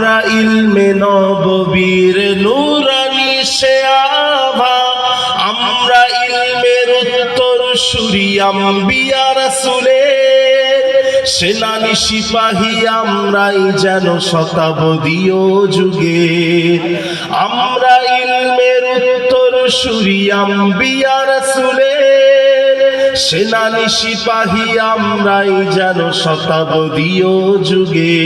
আমরা ইলমে নববীর নূরানি সে আভা, আমরা ইলমের উত্তর সুরিয়াম বিয়া রাসূলের। সেনানি সিপাহী আমরাই যেন শতাব্দীয় যুগে। আমরা ইলমের উত্তর সুরিয়াম বিয়া রাসূলের সেনানি সিপাহী আমরাই যেন শতাব্দীয় যুগে।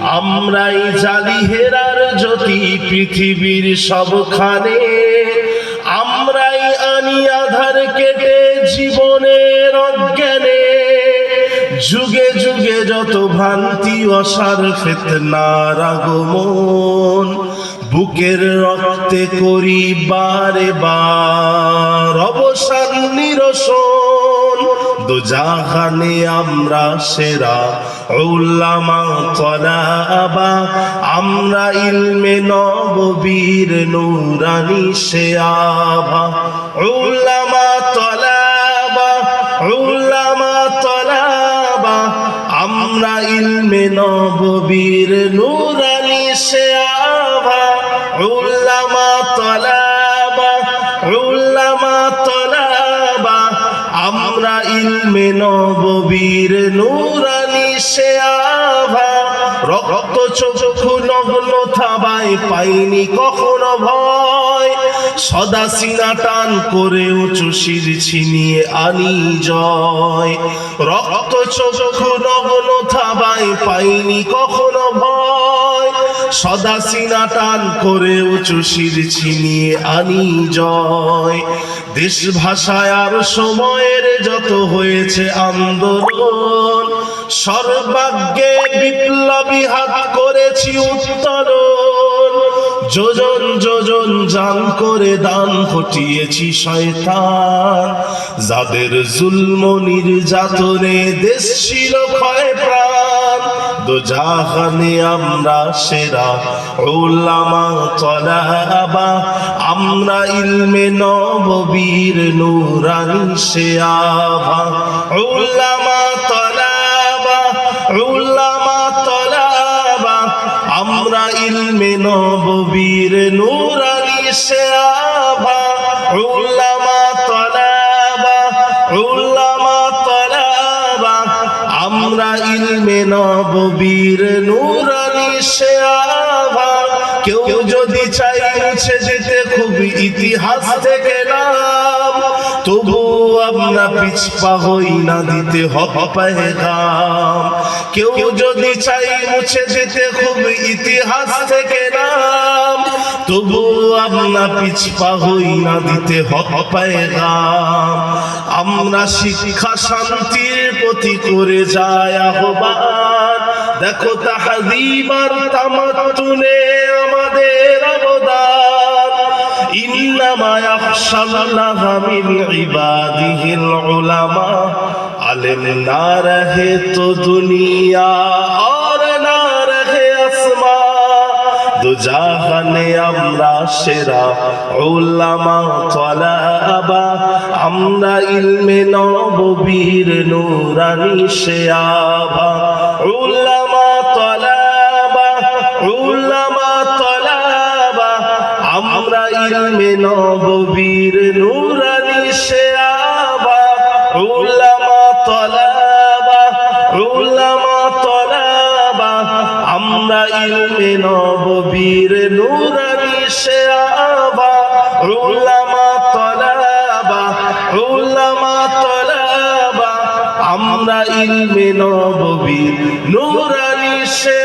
আমরাই জালি হেরার জ্যোতি পৃথিবীর সবখানে। আমরাই আনি আধার কেটে জীবনের অজ্ঞানে। যুগে যুগে যত ভ্রান্তি, অসার, ফেতনার আগমন বুকের রক্তে করি বারে বার। অবসান, নিরসন। দোজাহানে আমরা সেরা। উল্লামা তলাবা। আমরা ইলমে নববীর নূরানি সে আভা উল্লামা তলাবা। উল্লামা তলাবা। আমরা ইলমে নববীর নূরানি সে উল্লামা তলাবা উল্লামা তলাবা, আমরা ইলমে নববীর নূরানি সে আভা, রক্ত চক্ষু নগ্ন থাবায় পাইনি কখনো ভয়। সদা সিনা টান করে উঁচু শির ছিনিয়ে আনি জয়। রক্ত চক্ষু নগ্ন থাবায় পাইনি কখনো ভয়। সদা সিনা টান করে উঁচু শির ছিনিয়ে আনি জয়। দেশ ভাষায় আর সময়ের যত হয়েছে আন্দোলন, সর্বাগ্যে বিপ্লবী হাত করেছি উত্তরণ যোজন যোজন জান করে দান ঘটিয়েছি শয়তান। যাদের জুলম নির্যাতনে দেশ ছিল ক্ষয় প্রাণ দোজাহানে আমরা সেরা ওলামা তলাবা আমরা ইলমে নববীর নূরানি আভা ওলামা তলাবা ওলামা তলাবা আমরা ইলমে নববীর নূরানি আভা ওলামা আমরা ইলমে নববীর নূরানি কেউ যদি চাই যেতে খুব ইতিহাস থেকে নাম তবু আমরা পিছপা হই না দিতে কেউ যদি চাই মুছে যেতে খুব ইতিহাস থেকে নাম তবু আমরা পিছপা হই না দিতে হক পেগাম আমরা শিক্ষা শান্তির প্রতি করে যায় আহ্বান। দেখো তাহাদিবার তামাতুনে আমাদের অবদান। ইন্নামা ইয়াখশাল্লাহা মিন ইবাদিহিল উলামা। আলেম না রহে তো দুনিয়া। দুজাহানে আমরা সেরা উলামা তলাবা, আমরা ইলমে নববীর নূরানি সে আভা উলামা তলাবা উলামা তলাবা, আমরা ইলমে নববীর নূরানি আমরা ইলমে নববীর নুরানি আভা উলামা তলাবা উলামা তলাবা। আমরা ইলমে নববীর নুরানি সে